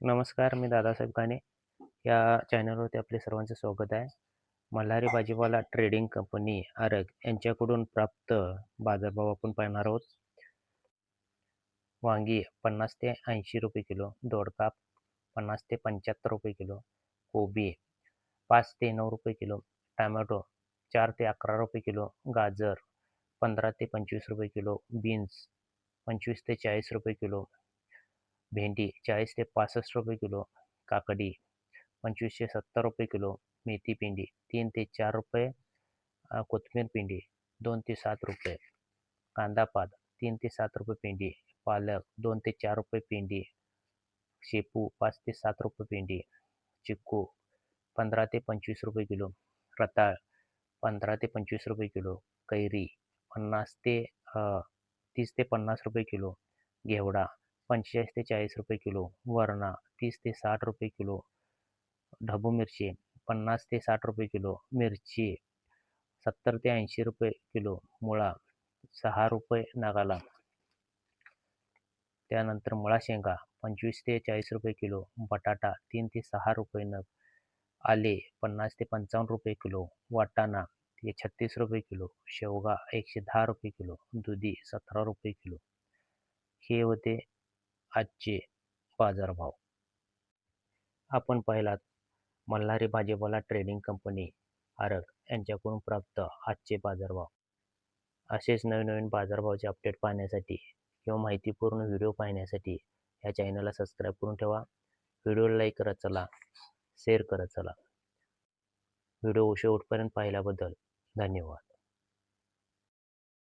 नमस्कार मी दादासाहेब काने. या चॅनलवरती आपले सर्वांचे स्वागत आहे. मल्हारी भाजीपाला ट्रेडिंग कंपनी आरग यांच्याकडून प्राप्त बाजारभाव आपण पाहणार आहोत. वांगी पन्नास ते ऐंशी रुपये किलो दोडकाप पन्नास ते पंच्याहत्तर रुपये किलो कोबी पाच ते नऊ रुपये किलो टॅमॅटो चार ते अकरा रुपये किलो गाजर पंधरा ते पंचवीस रुपये किलो बीन्स पंचवीस ते चाळीस रुपये किलो भेंडी चाळीस ते पासष्ट रुपये किलो काकडी पंचवीसशे सत्तर रुपये किलो मेथी पिंडी तीन ते चार रुपये कोथिंबीर पिंडी दोन ते सात रुपये कांदापात तीन ते सात रुपये पिंडी पालक दोन ते चार रुपये पिंडी शेपू पाच ते सात रुपये पिंडी चिक्कू पंधरा ते पंचवीस रुपये किलो रताळ पंधरा ते पंचवीस रुपये किलो कैरी पन्नास ते तीस ते पन्नास रुपये किलो घेवडा पंचेचाळीस ते चाळीस रुपये किलो वरणा तीस ते साठ रुपये किलो ढबू मिरची पन्नास ते साठ रुपये किलो मिरची सत्तर ते ऐंशी रुपये किलो मुळा सहा रुपये नागाला. त्यानंतर मुळा शेंगा पंचवीस ते चाळीस रुपये किलो बटाटा तीन ते सहा रुपये नग आले पन्नास ते पंचावन्न रुपये किलो वाटाणा ते छत्तीस रुपये किलो शेवगा एकशे दहा रुपये किलो दुधी सतरा रुपये किलो. हे होते आजचे बाजारभाव आपण पाहिलात मल्हारी भाजीपाला ट्रेडिंग कंपनी आरग यांच्याकडून प्राप्त आजचे बाजारभाव असेच नवीन नवीन बाजारभावाचे अपडेट पाहण्यासाठी किंवा माहितीपूर्ण व्हिडिओ पाहण्यासाठी या चॅनलला सबस्क्राईब करून ठेवा. व्हिडिओला लाईक करत चला शेअर करत चला. व्हिडिओ शेवटपर्यंत पाहिल्याबद्दल धन्यवाद.